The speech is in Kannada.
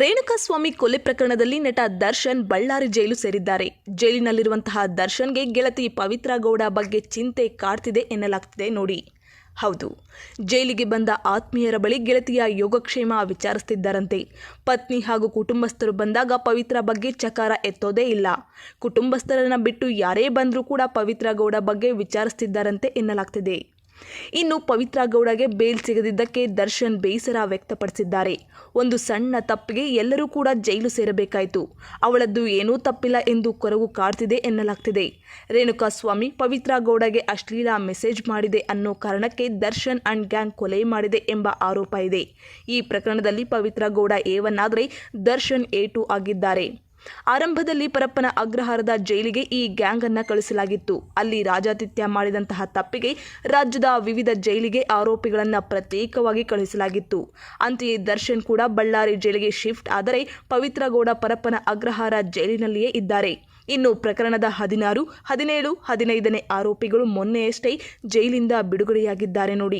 ರೇಣುಕಾಸ್ವಾಮಿ ಕೊಲೆ ಪ್ರಕರಣದಲ್ಲಿ ನಟ ದರ್ಶನ್ ಬಳ್ಳಾರಿ ಜೈಲು ಸೇರಿದ್ದಾರೆ. ಜೈಲಿನಲ್ಲಿರುವಂತಹ ದರ್ಶನ್ಗೆ ಗೆಳತಿ ಪವಿತ್ರ ಗೌಡ ಬಗ್ಗೆ ಚಿಂತೆ ಕಾಡ್ತಿದೆ ಎನ್ನಲಾಗ್ತಿದೆ ನೋಡಿ. ಹೌದು, ಜೈಲಿಗೆ ಬಂದ ಆತ್ಮೀಯರ ಬಳಿ ಗೆಳತಿಯ ಯೋಗಕ್ಷೇಮ ವಿಚಾರಿಸ್ತಿದ್ದಾರಂತೆ. ಪತ್ನಿ ಹಾಗೂ ಕುಟುಂಬಸ್ಥರು ಬಂದಾಗ ಪವಿತ್ರ ಬಗ್ಗೆ ಚಕಾರ ಎತ್ತೋದೇ ಇಲ್ಲ. ಕುಟುಂಬಸ್ಥರನ್ನ ಬಿಟ್ಟು ಯಾರೇ ಬಂದರೂ ಕೂಡ ಪವಿತ್ರ ಗೌಡ ಬಗ್ಗೆ ವಿಚಾರಿಸ್ತಿದ್ದಾರಂತೆ ಎನ್ನಲಾಗ್ತಿದೆ. ಇನ್ನು ಪವಿತ್ರ ಗೌಡಗೆ ಬೇಲ್ ಸಿಗದಿದ್ದಕ್ಕೆ ದರ್ಶನ್ ಬೇಸರ ವ್ಯಕ್ತಪಡಿಸಿದ್ದಾರೆ. ಒಂದು ಸಣ್ಣ ತಪ್ಪಿಗೆ ಎಲ್ಲರೂ ಕೂಡ ಜೈಲು ಸೇರಬೇಕಾಯಿತು. ಅವಳದ್ದು ಏನೂ ತಪ್ಪಿಲ್ಲ ಎಂದು ಕೊರಗು ಕಾಡ್ತಿದೆ ಎನ್ನಲಾಗ್ತಿದೆ. ರೇಣುಕಾಸ್ವಾಮಿ ಪವಿತ್ರ ಗೌಡಗೆ ಅಶ್ಲೀಲ ಮೆಸೇಜ್ ಮಾಡಿದೆ ಅನ್ನೋ ಕಾರಣಕ್ಕೆ ದರ್ಶನ್ ಅಂಡ್ ಗ್ಯಾಂಗ್ ಕೊಲೆ ಮಾಡಿದೆ ಎಂಬ ಆರೋಪ ಇದೆ. ಈ ಪ್ರಕರಣದಲ್ಲಿ ಪವಿತ್ರ ಗೌಡ ಏವನ್ನಾದರೆ ದರ್ಶನ್ ಎ ಟು ಆಗಿದ್ದಾರೆ. ಆರಂಭದಲ್ಲಿ ಪರಪ್ಪನ ಅಗ್ರಹಾರದ ಜೈಲಿಗೆ ಈ ಗ್ಯಾಂಗ್ ಅನ್ನ ಕಳಿಸಲಾಗಿತ್ತು. ಅಲ್ಲಿ ರಾಜಾತಿಥ್ಯ ಮಾಡಿದಂತಹ ತಪ್ಪಿಗೆ ರಾಜ್ಯದ ವಿವಿಧ ಜೈಲಿಗೆ ಆರೋಪಿಗಳನ್ನ ಪ್ರತ್ಯೇಕವಾಗಿ ಕಳುಹಿಸಲಾಗಿತ್ತು ಅಂತೆಯೇ ದರ್ಶನ್ ಕೂಡ ಬಳ್ಳಾರಿ ಜೈಲಿಗೆ ಶಿಫ್ಟ್ ಆದರೆ ಪವಿತ್ರಗೌಡ ಪರಪ್ಪನ ಅಗ್ರಹಾರ ಜೈಲಿನಲ್ಲಿಯೇ ಇದ್ದಾರೆ. ಇನ್ನು ಪ್ರಕರಣದ ಹದಿನಾರು, ಹದಿನೇಳು, ಹದಿನೈದನೇ ಆರೋಪಿಗಳು ಮೊನ್ನೆಯಷ್ಟೇ ಜೈಲಿಂದ ಬಿಡುಗಡೆಯಾಗಿದ್ದಾರೆ ನೋಡಿ.